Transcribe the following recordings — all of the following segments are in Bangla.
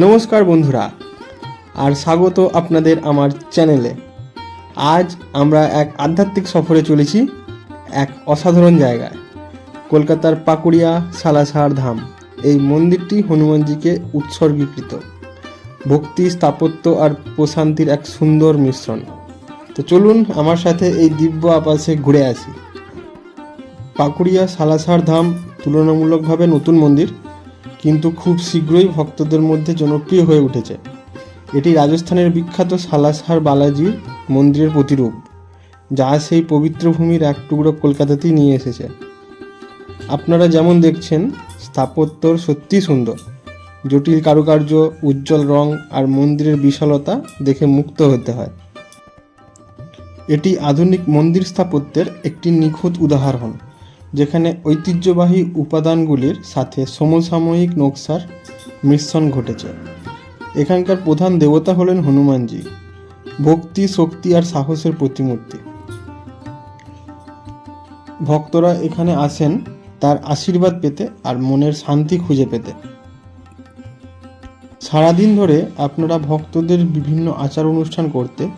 নমস্কার বন্ধুরা, আর স্বাগত আপনাদের আমার চ্যানেলে। আজ আমরা এক আধ্যাত্মিক সফরে চলেছি এক অসাধারণ জায়গায়, কলকাতার পাকুড়িয়া সালাসার ধাম। এই মন্দিরটি হনুমানজিকে উৎসর্গীকৃত। ভক্তি, স্থাপত্য আর প্রশান্তির এক সুন্দর মিশ্রণ। তো চলুন আমার সাথে এই দিব্য আপাসে ঘুরে আসি। পাকুড়িয়া সালাসার ধাম তুলনামূলকভাবে নতুন মন্দির কিন্তু খুব শীঘ্রই ভক্তদের মধ্যে জনপ্রিয় হয়ে উঠেছে। এটি রাজস্থানের বিখ্যাত সালাসার বালাজির মন্দিরের প্রতিরূপ, যা সেই পবিত্র ভূমির এক টুকরো কলকাতাতেই নিয়ে এসেছে। আপনারা যেমন দেখছেন, স্থাপত্যর সত্যি সুন্দর। জটিল কারুকার্য, উজ্জ্বল রং আর মন্দিরের বিশালতা দেখে মুক্ত হতে হয়। এটি আধুনিক মন্দির স্থাপত্যের একটি নিখুঁত উদাহরণ। যেখানে ঐতিহ্যবাহী উপাদানগুলির সাথে সমসাময়িক নকশার মিশ্রণ ঘটেছে। এখানকার প্রধান দেবতা হলেন হনুমানজি। ভক্তি, শক্তি আর সাহসের প্রতিমূর্তি। ভক্তরা এখানে আসেন তার আশীর্বাদ পেতে আর মনের শান্তি খুঁজে পেতে। সারাদিন ধরে আপনারা ভক্তদের বিভিন্ন আচার অনুষ্ঠান করতে,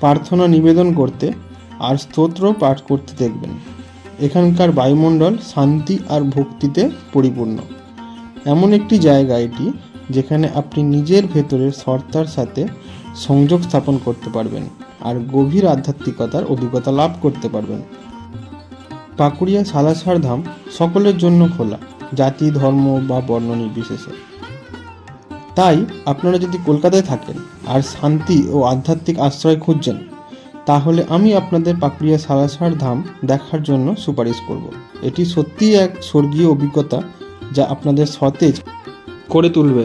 প্রার্থনা নিবেদন করতে আর স্তোত্র পাঠ করতে দেখবেন। এখানকার বায়ুমণ্ডল শান্তি আর ভক্তিতে পরিপূর্ণ। এমন একটি জায়গা এটি, যেখানে আপনি নিজের ভেতরের সত্তার সাথে সংযোগ স্থাপন করতে পারবেন আর গভীর আধ্যাত্মিকতার অভিজ্ঞতা লাভ করতে পারবেন। পাকুড়িয়া সালাসার ধাম সকলের জন্য খোলা, জাতি, ধর্ম বা বর্ণ নির্বিশেষে। তাই আপনারা যদি কলকাতায় থাকেন আর শান্তি ও আধ্যাত্মিক আশ্রয় খুঁজছেন তাহলে আমি আপনাদের পাকুড়িয়া সালাসার ধাম দেখার জন্য সুপারিশ করব। এটি সত্যিই এক স্বর্গীয় অভিজ্ঞতা যা আপনাদের সতেজ করে তুলবে।